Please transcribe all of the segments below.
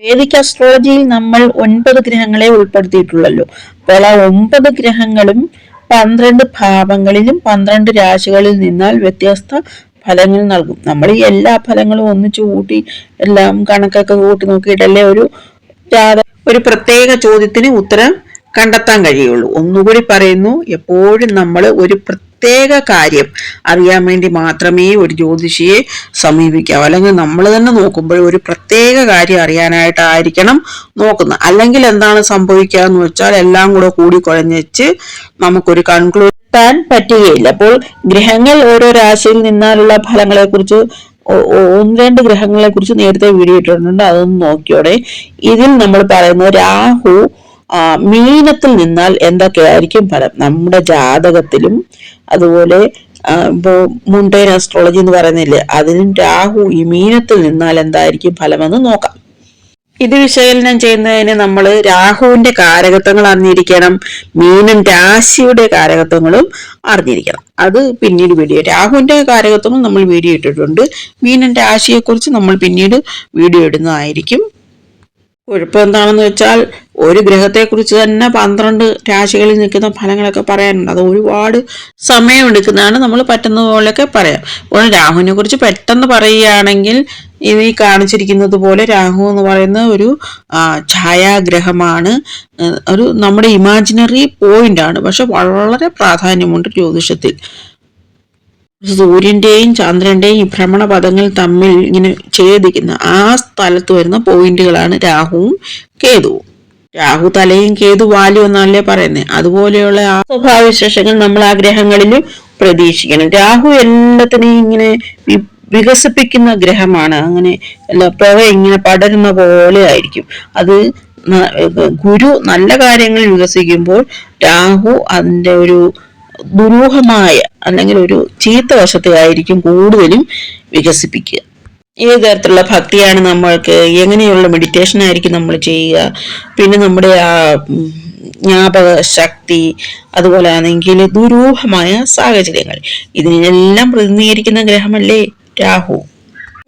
Vedic അസ്ട്രോളജിയിൽ നമ്മൾ ഒൻപത് ഗ്രഹങ്ങളെ ഉൾപ്പെടുത്തിയിട്ടുള്ളല്ലോ. അപ്പോൾ ആ ഒമ്പത് ഗ്രഹങ്ങളും പന്ത്രണ്ട് ഭാവങ്ങളിലും പന്ത്രണ്ട് രാശികളിൽ നിന്നാൽ വ്യത്യസ്ത ഫലങ്ങൾ നൽകും. നമ്മൾ ഈ എല്ലാ ഫലങ്ങളും ഒന്നിച്ചു കൂട്ടി എല്ലാം കണക്കൊക്കെ കൂട്ടി നോക്കിയിട്ടല്ലേ ഒരു ഒരു പ്രത്യേക ചോദ്യത്തിന് ഉത്തരം കണ്ടെത്താൻ കഴിയുള്ളൂ. ഒന്നുകൂടി പറയുന്നു എപ്പോഴും നമ്മൾ ഒരു പ്രത്യേക കാര്യം. അറിയാൻ വേണ്ടി മാത്രമേ ഒരു ജ്യോതിഷിയെ സമീപിക്കാവൂ. അല്ലെങ്കിൽ നമ്മൾ തന്നെ നോക്കുമ്പോൾ ഒരു പ്രത്യേക കാര്യം അറിയാനായിട്ടായിരിക്കണം നോക്കുന്നത്. അല്ലെങ്കിൽ എന്താണ് സംഭവിക്കുക എന്ന് വെച്ചാൽ എല്ലാം കൂടെ കൂടി കുഴഞ്ഞുവെച്ച് നമുക്കൊരു കൺക്ലൂഡ് എത്താൻ പറ്റുകയില്ല. അപ്പോൾ ഗ്രഹങ്ങൾ ഓരോ രാശിയിൽ നിന്നാലുള്ള ഫലങ്ങളെ കുറിച്ച് ഒന്ന് രണ്ട് ഗ്രഹങ്ങളെ കുറിച്ച് നേരത്തെ വീഡിയോ ഇട്ടിട്ടുണ്ട്. അതൊന്ന് നോക്കിയോടെ. ഇതിൽ നമ്മൾ പറയുന്നത് രാഹു മീനത്തിൽ നിന്നാൽ എന്തൊക്കെയായിരിക്കും ഫലം? നമ്മുടെ ജാതകത്തിലും അതുപോലെ ഇപ്പോ മുണ്ടേൻ അസ്ട്രോളജി എന്ന് പറയുന്നില്ലേ അതിനും രാഹു ഈ മീനത്തിൽ നിന്നാൽ എന്തായിരിക്കും ഫലമെന്ന് നോക്കാം. ഇത് വിശകലനം ചെയ്യുന്നതിന് നമ്മൾ രാഹുവിന്റെ കാരകത്വങ്ങൾ അറിഞ്ഞിരിക്കണം മീനൻ രാശിയുടെ കാരകത്വങ്ങളും അറിഞ്ഞിരിക്കണം. അത് പിന്നീട് വീഡിയോ രാഹുവിന്റെ കാരകത്വം നമ്മൾ വീഡിയോ ഇട്ടിട്ടുണ്ട്. മീനും രാശിയെക്കുറിച്ച് നമ്മൾ പിന്നീട് വീഡിയോ ഇടുന്നതായിരിക്കും. കുഴപ്പം എന്താണെന്ന് വെച്ചാൽ ഒരു ഗ്രഹത്തെക്കുറിച്ച് തന്നെ പന്ത്രണ്ട് രാശികളിൽ നിൽക്കുന്ന ഫലങ്ങളൊക്കെ പറയാനുണ്ട്. അത് ഒരുപാട് സമയം സമയമെടുക്കുന്നതാണ് നമ്മൾ പറ്റുന്ന പോലെയൊക്കെ പറയാം. അപ്പോൾ രാഹുവിനെ കുറിച്ച് പെട്ടെന്ന് പറയുകയാണെങ്കിൽ ഈ കാണിച്ചിരിക്കുന്നത് പോലെ രാഹു എന്ന് പറയുന്ന ഒരു ഛായാഗ്രഹമാണ്. ഒരു നമ്മുടെ ഇമാജിനറി പോയിന്റ് ആണ്. പക്ഷെ വളരെ പ്രാധാന്യമുണ്ട് ജ്യോതിഷത്തിൽ. സൂര്യന്റെയും ചന്ദ്രന്റെയും ഈ ഭ്രമണപഥങ്ങൾ തമ്മിൽ ഇങ്ങനെ ഛേദിക്കുന്ന ആ സ്ഥലത്ത് വരുന്ന പോയിന്റുകളാണ് രാഹുവും കേതുവും. രാഹു തലയും കേതു വാലും എന്നല്ലേ പറയുന്നത് അതുപോലെയുള്ള ആ സ്വഭാവവിശേഷങ്ങൾ നമ്മൾ ആ ഗ്രഹങ്ങളിലും പ്രതീക്ഷിക്കണം. രാഹു എല്ലാത്തിനെയും ഇങ്ങനെ വികസിപ്പിക്കുന്ന ഗ്രഹമാണ്. അങ്ങനെ പുക ഇങ്ങനെ പടരുന്ന പോലെ ആയിരിക്കും. അത് ഗുരു നല്ല കാര്യങ്ങൾ വികസിക്കുമ്പോൾ രാഹു അതിന്റെ ഒരു ദുരൂഹമായ അല്ലെങ്കിൽ ഒരു ചീത്ത വശത്തെ ആയിരിക്കും കൂടുതലും വികസിപ്പിക്കുക. ഏത് തരത്തിലുള്ള ഭക്തിയാണ് നമ്മൾക്ക്? എങ്ങനെയുള്ള മെഡിറ്റേഷൻ ആയിരിക്കും നമ്മൾ ചെയ്യുക? പിന്നെ നമ്മുടെ ആ ജ്ഞാപക ശക്തി അതുപോലെ ആണെങ്കിൽ ദുരൂഹമായ സാഹചര്യങ്ങൾ. ഇതിനെല്ലാം പ്രതിനിധീകരിക്കുന്ന ഗ്രഹമല്ലേ? രാഹു.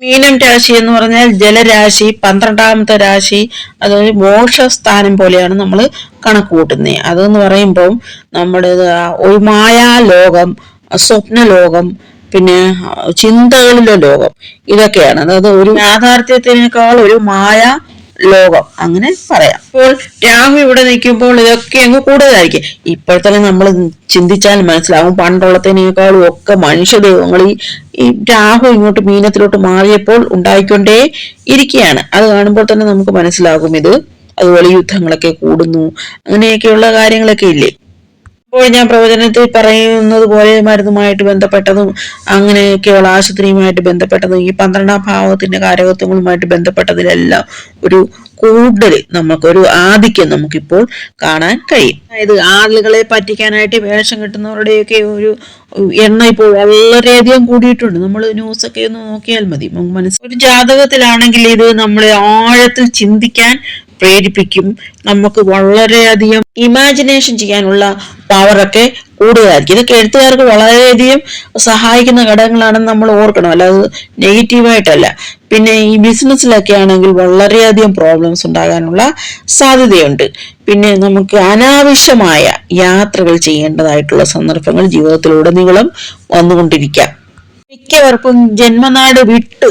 മീനം രാശി എന്ന് പറഞ്ഞാൽ ജലരാശി പന്ത്രണ്ടാമത്തെ രാശി അതൊരു മോക്ഷസ്ഥാനം പോലെയാണ് നമ്മൾ കണക്ക് കൂട്ടുന്നത് അതെന്ന് പറയുമ്പം നമ്മുടെ ഒരു മായാലോകം സ്വപ്നലോകം സ്വപ്ന ലോകം പിന്നെ ചിന്തകളിലെ ലോകം ഇതൊക്കെയാണ്. അതായത് ഒരു യാഥാർത്ഥ്യത്തിനേക്കാൾ ഒരു മായ ലോകം അങ്ങനെ പറയാം. അപ്പോൾ രാഹു ഇവിടെ നിൽക്കുമ്പോൾ ഇതൊക്കെ അങ്ങ് കൂടുതലായിരിക്കും. ഇപ്പോഴത്തെ നമ്മൾ ചിന്തിച്ചാൽ മനസ്സിലാവും പണ്ടുള്ളതിനേക്കാളും ഒക്കെ മനുഷ്യദൈവങ്ങൾ ഈ രാഹു ഇങ്ങോട്ട് മീനത്തിലോട്ട് മാറിയപ്പോൾ ഉണ്ടായിക്കൊണ്ടേ ഇരിക്കുകയാണ്. അത് കാണുമ്പോൾ തന്നെ നമുക്ക് മനസ്സിലാകും ഇത്. അതുപോലെ യുദ്ധങ്ങളൊക്കെ കൂടുന്നു. അങ്ങനെയൊക്കെയുള്ള കാര്യങ്ങളൊക്കെ ഇല്ലേ? ഇപ്പോൾ ഞാൻ പ്രവചനത്തിൽ പറയുന്നത് പോലെ മരുന്നുമായിട്ട് ബന്ധപ്പെട്ടതും അങ്ങനെയൊക്കെയുള്ള ആശുപത്രിയുമായിട്ട് ബന്ധപ്പെട്ടതും ഈ പന്ത്രണ്ടാം ഭാവത്തിന്റെ കാരകത്വങ്ങളുമായിട്ട് ബന്ധപ്പെട്ടതിലെല്ലാം ഒരു കൂടുതൽ നമുക്കൊരു ആധിക്യം നമുക്കിപ്പോൾ കാണാൻ കഴിയും. അതായത് ആളുകളെ പറ്റിക്കാനായിട്ട് വേഷം കിട്ടുന്നവരുടെയൊക്കെ ഒരു എണ്ണം ഇപ്പോൾ വളരെയധികം കൂടിയിട്ടുണ്ട്. നമ്മൾ ന്യൂസൊക്കെ ഒന്ന് നോക്കിയാൽ മതി. മനസ്സിൽ ഒരു ജാതകത്തിലാണെങ്കിൽ ഇത് നമ്മളെ ആഴത്തിൽ ചിന്തിക്കാൻ പ്രേരിപ്പിക്കും. നമുക്ക് വളരെയധികം ഇമാജിനേഷൻ ചെയ്യാനുള്ള പവറൊക്കെ കൂടുതലായിരിക്കും. ഇതൊക്കെ എഴുത്തുകാർക്ക് വളരെയധികം സഹായിക്കുന്ന ഘടകങ്ങളാണെന്ന് നമ്മൾ ഓർക്കണം. അല്ലാതെ നെഗറ്റീവായിട്ടല്ല പിന്നെ ഈ ബിസിനസ്സിലൊക്കെ ആണെങ്കിൽ വളരെയധികം പ്രോബ്ലംസ് ഉണ്ടാകാനുള്ള സാധ്യതയുണ്ട്. പിന്നെ നമുക്ക് അനാവശ്യമായ യാത്രകൾ ചെയ്യേണ്ടതായിട്ടുള്ള സന്ദർഭങ്ങൾ ജീവിതത്തിലുടനീളം വന്നുകൊണ്ടിരിക്കാം. മിക്കവർക്കും ജന്മനാട് വിട്ട്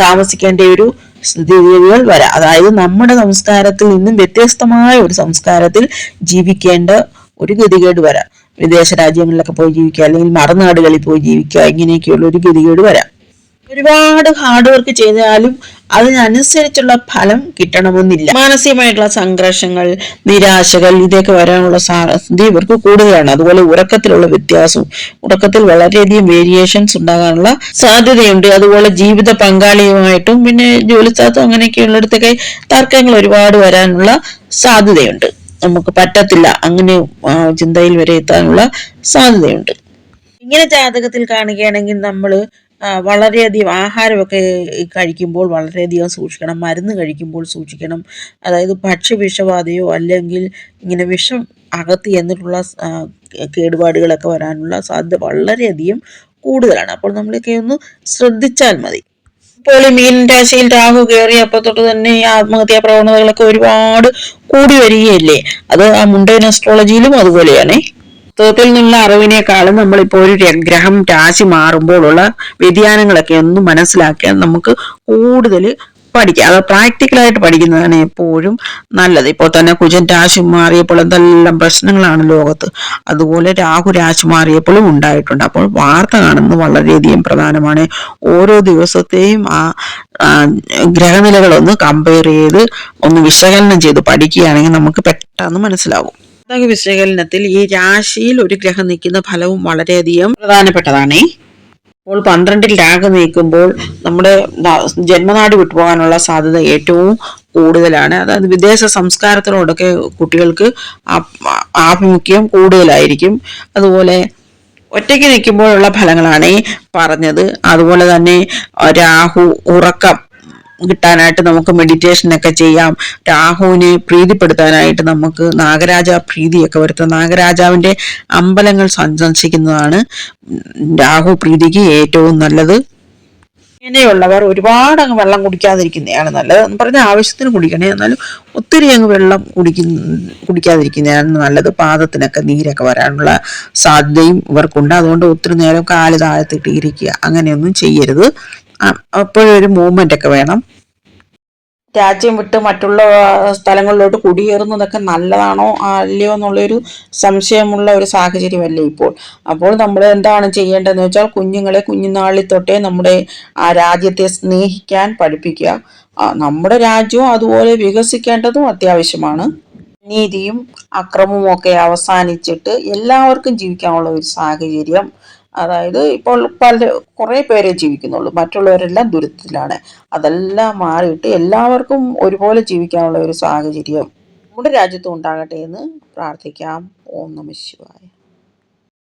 താമസിക്കേണ്ട ഒരു സ്ഥിതിഗതികൾ വരാം. അതായത് നമ്മുടെ സംസ്കാരത്തിൽ നിന്നും വ്യത്യസ്തമായ ഒരു സംസ്കാരത്തിൽ ജീവിക്കേണ്ട ഒരു ഗതികേട് വരാം. വിദേശ രാജ്യങ്ങളിലൊക്കെ പോയി ജീവിക്കുക അല്ലെങ്കിൽ മറുനാടുകളിൽ പോയി ജീവിക്കുക ഇങ്ങനെയൊക്കെയുള്ള ഒരു ഗതികേട് വരാം. ഒരുപാട് ഹാർഡ് വർക്ക് ചെയ്താലും അതിനനുസരിച്ചുള്ള ഫലം കിട്ടണമെന്നില്ല. മാനസികമായിട്ടുള്ള സംഘർഷങ്ങൾ നിരാശകൾ ഇതൊക്കെ വരാനുള്ള സാധ്യത ഇവർക്ക് കൂടുതലാണ്. അതുപോലെ ഉറക്കത്തിലുള്ള വ്യത്യാസവും ഉറക്കത്തിൽ വളരെയധികം വേരിയേഷൻസ് ഉണ്ടാകാനുള്ള സാധ്യതയുണ്ട്. അതുപോലെ ജീവിത പങ്കാളിയുമായിട്ടും പിന്നെ ജോലി സ്ഥലത്തും അങ്ങനെയൊക്കെയുള്ളിടത്തൊക്കെ തർക്കങ്ങൾ ഒരുപാട് വരാനുള്ള സാധ്യതയുണ്ട്. നമുക്ക് പറ്റത്തില്ല. അങ്ങനെ ചിന്തയിൽ വരെ എത്താനുള്ള സാധ്യതയുണ്ട്. ഇങ്ങനെ ജാതകത്തിൽ കാണുകയാണെങ്കിൽ നമ്മൾ വളരെയധികം ആഹാരമൊക്കെ കഴിക്കുമ്പോൾ വളരെയധികം സൂക്ഷിക്കണം മരുന്ന് കഴിക്കുമ്പോൾ സൂക്ഷിക്കണം. അതായത് ഭക്ഷ്യവിഷബാധയോ അല്ലെങ്കിൽ ഇങ്ങനെ വിഷം അകത്ത് എന്നിട്ടുള്ള കേടുപാടുകളൊക്കെ വരാനുള്ള സാധ്യത വളരെയധികം കൂടുതലാണ്. അപ്പോൾ നമ്മളൊക്കെ ഒന്ന് ശ്രദ്ധിച്ചാൽ മതി. ഇപ്പോൾ ഈ മീൻ രാശിയിൽ രാഹു കയറിയപ്പോൾ തൊട്ട് തന്നെ ഈ ആത്മഹത്യാ പ്രവണതകളൊക്കെ ഒരുപാട് കൂടി വരികയല്ലേ? അത് ആ മുണ്ടൈൻ അസ്ട്രോളജിയിലും അതുപോലെയാണേ. പുസ്തകത്തിൽ നിന്നുള്ള അറിവിനേക്കാളും നമ്മളിപ്പോൾ ഒരു ഗ്രഹം രാശി മാറുമ്പോഴുള്ള വ്യതിയാനങ്ങളൊക്കെ ഒന്ന് മനസ്സിലാക്കിയാൽ നമുക്ക് കൂടുതൽ പഠിക്കാം. അത് പ്രാക്ടിക്കലായിട്ട് പഠിക്കുന്നതാണ് എപ്പോഴും നല്ലത്. ഇപ്പോൾ തന്നെ കുജൻ രാശി മാറിയപ്പോൾ എന്തെല്ലാം പ്രശ്നങ്ങളാണ് ലോകത്ത്. അതുപോലെ രാഹു രാശി മാറിയപ്പോഴും ഉണ്ടായിട്ടുണ്ട്. അപ്പോൾ വാർത്ത കാണുന്നത് വളരെയധികം പ്രധാനമാണ്. ഓരോ ദിവസത്തെയും ആ ഗ്രഹനിലകളൊന്ന് കമ്പയർ ചെയ്ത് ഒന്ന് വിശകലനം ചെയ്ത് പഠിക്കുകയാണെങ്കിൽ നമുക്ക് പെട്ടെന്ന് മനസ്സിലാകും ജാതക വിശകലനത്തിൽ ഈ രാശിയിൽ ഒരു ഗ്രഹം നിൽക്കുന്ന ഫലവും വളരെയധികം പ്രധാനപ്പെട്ടതാണേ. അപ്പോൾ പന്ത്രണ്ടിൽ രാഗ നീക്കുമ്പോൾ നമ്മുടെ ജന്മനാട് വിട്ടുപോകാനുള്ള സാധ്യത ഏറ്റവും കൂടുതലാണ്. അതായത് വിദേശ സംസ്കാരത്തിനോടൊക്കെ കുട്ടികൾക്ക് ആഭിമുഖ്യം കൂടുതലായിരിക്കും. അതുപോലെ ഒറ്റയ്ക്ക് നിൽക്കുമ്പോഴുള്ള ഫലങ്ങളാണ് പറഞ്ഞത്. അതുപോലെ തന്നെ രാഹു ഉറക്കം കിട്ടാനായിട്ട് നമുക്ക് മെഡിറ്റേഷൻ ഒക്കെ ചെയ്യാം. രാഹുവിനെ പ്രീതിപ്പെടുത്താനായിട്ട് നമുക്ക് നാഗരാജ പ്രീതിയൊക്കെ വരുത്താം. നാഗരാജാവിന്റെ അമ്പലങ്ങൾ സന്ദർശിക്കുന്നതാണ് രാഹു പ്രീതിക്ക് ഏറ്റവും നല്ലത്. ഇങ്ങനെയുള്ളവർ ഒരുപാട് അങ്ങ് വെള്ളം കുടിക്കാതിരിക്കുന്നതാണ് നല്ലത്. എന്ന് പറഞ്ഞ ആവശ്യത്തിന് കുടിക്കണേ. എന്നാലും ഒത്തിരി അങ്ങ് വെള്ളം കുടിക്കുന്ന കുടിക്കാതിരിക്കുന്നതാണ് നല്ലത്. പാദത്തിനൊക്കെ നീരൊക്കെ വരാനുള്ള സാധ്യതയും ഇവർക്കുണ്ട്. അതുകൊണ്ട് ഒത്തിരി നേരം കാൽ താഴത്തിട്ട് ഇരിക്കുക. അങ്ങനെയൊന്നും ചെയ്യരുത്. അപ്പോഴൊരു മൂവ്മെന്റ് ഒക്കെ വേണം. രാജ്യം വിട്ട് മറ്റുള്ള സ്ഥലങ്ങളിലോട്ട് കുടിയേറുന്നതൊക്കെ നല്ലതാണോ അല്ലയോ എന്നുള്ളൊരു സംശയമുള്ള ഒരു സാഹചര്യമല്ലേ ഇപ്പോൾ. അപ്പോൾ നമ്മൾ എന്താണ് ചെയ്യേണ്ടതെന്ന് വെച്ചാൽ കുഞ്ഞുങ്ങളെ കുഞ്ഞുനാളിൽ തൊട്ടേ നമ്മുടെ ആ രാജ്യത്തെ സ്നേഹിക്കാൻ പഠിപ്പിക്കുക. നമ്മുടെ രാജ്യവും അതുപോലെ വികസിക്കേണ്ടതും അത്യാവശ്യമാണ്. നീതിയും അക്രമവും ഒക്കെ അവസാനിച്ചിട്ട് എല്ലാവർക്കും ജീവിക്കാനുള്ള ഒരു സാഹചര്യം അതായത് ഇപ്പോൾ പല കുറേ പേരെ ജീവിക്കുന്നുള്ളൂ. മറ്റുള്ളവരെല്ലാം ദുരിതത്തിലാണ്. അതെല്ലാം മാറിയിട്ട് എല്ലാവർക്കും ഒരുപോലെ ജീവിക്കാനുള്ള ഒരു സാഹചര്യം നമ്മുടെ രാജ്യത്തും ഉണ്ടാകട്ടെ എന്ന് പ്രാർത്ഥിക്കാം. ഓം നമ ശിവായ.